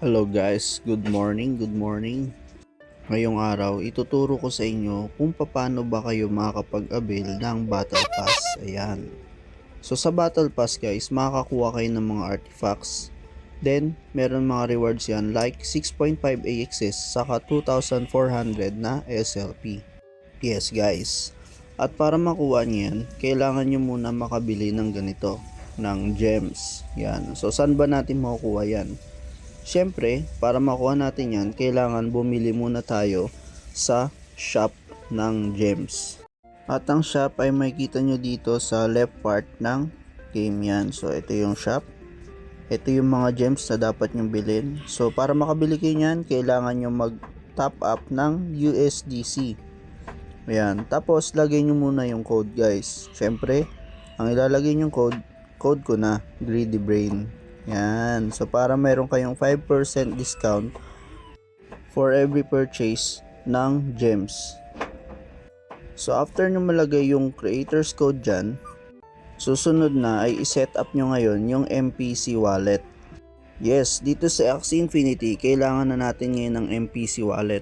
Hello guys, good morning, good morning. Ngayong araw, ituturo ko sa inyo kung paano ba kayo makakapag-avail ng Battle Pass. Ayan. So sa Battle Pass guys, makakakuha kayo ng mga artifacts. Then, meron mga rewards yan like 6.5 AXS saka 2,400 na SLP. Yes guys. At para makuha niyan, kailangan nyo muna makabili ng ganito, ng gems. Yan. So saan ba natin makukuha yan? Siyempre, para makuha natin yan, kailangan bumili muna tayo sa shop ng gems. At ang shop ay makikita nyo dito sa left part ng game yan. So, ito yung shop. Ito yung mga gems na dapat nyo bilhin. So, para makabili kayo yan, kailangan nyo mag top up ng USDC. Ayan. Tapos, lagay nyo muna yung code guys. Siyempre, ang ilalagay yung code, code ko na, Greedy Brain. Yan. So, para meron kayong 5% discount for every purchase ng gems. So, after nyo malagay yung creator's code dyan, susunod na ay iset up nyo ngayon yung MPC wallet. Yes, dito sa Axie Infinity, kailangan na natin ngayon ng MPC wallet.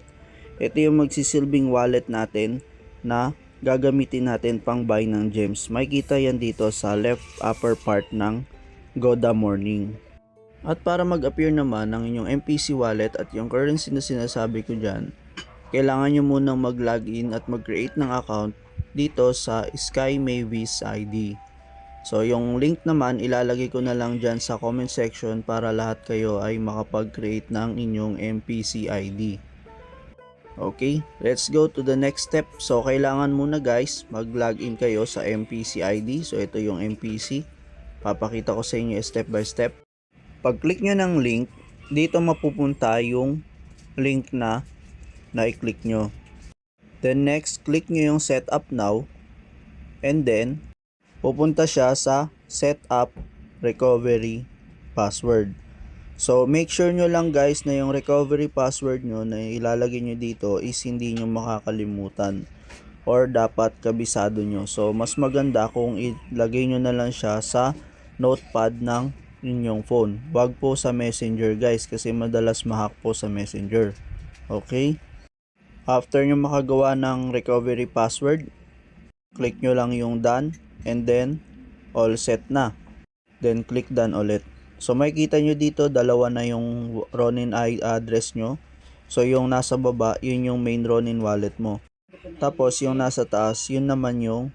Ito yung magsisilbing wallet natin na gagamitin natin pang buy ng gems. Makikita yan dito sa left upper part ng Goda Morning. At para mag-appear naman ng inyong MPC wallet at yung currency na sinasabi ko dyan, kailangan nyo munang mag-login at mag-create ng account dito sa Sky Mavis ID. So yung link naman ilalagay ko na lang dyan sa comment section para lahat kayo ay makapag-create ng inyong MPC ID. Okay, let's go to the next step. So kailangan muna guys mag-login kayo sa MPC ID. So ito yung MPC. Papakita ko sa inyo step by step. Pag-click nyo ng link, dito mapupunta yung link na na-click nyo. Then next, click nyo yung setup now. And then, pupunta siya sa setup recovery password. So, make sure nyo lang guys na yung recovery password nyo na ilalagay nyo dito is hindi nyo makakalimutan or dapat kabisado nyo. So, mas maganda kung ilagay nyo na lang siya sa notepad ng inyong phone. Wag po sa messenger guys kasi madalas mahack po sa messenger. Okay? After nyo makagawa ng recovery password, click nyo lang yung done and then all set na. Then click done ulit. So makikita nyo dito dalawa na yung Ronin address nyo. So yung nasa baba, yun yung main Ronin wallet mo. Tapos yung nasa taas, yun naman yung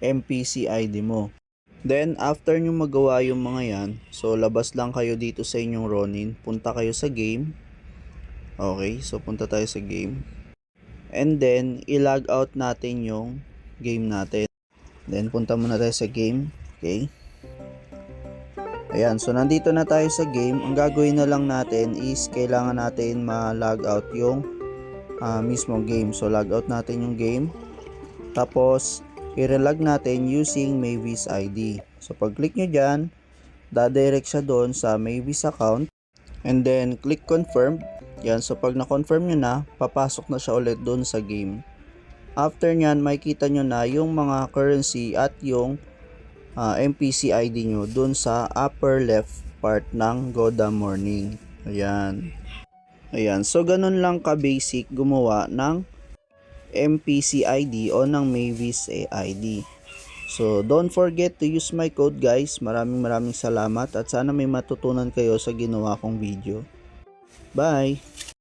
MPC ID mo. Then after nyo magawa yung mga yan, so labas lang kayo dito sa inyong Ronin, punta kayo sa game. Okay, so punta tayo sa game. And then i-log out natin yung game natin. Then punta muna tayo sa game. Okay. Ayan, so nandito na tayo sa game. Ang gagawin na lang natin is kailangan natin ma-log out yung uh, mismong game. So log out natin yung game. Tapos i-relog natin using Mavis ID. So pag click nyo dyan, dadirect siya doon sa Mavis account. And then click confirm. Yan, so pag na-confirm nyo na, papasok na siya ulit doon sa game. After nyan, makikita nyo na yung mga currency at yung uh, MPC ID nyo dun sa upper left part ng Goda Morning. Ayan. Ayan. So, ganun lang ka-basic gumawa ng MPC ID o ng Mavis ID. So, don't forget to use my code guys. Maraming maraming salamat at sana may matutunan kayo sa ginawa kong video. Bye!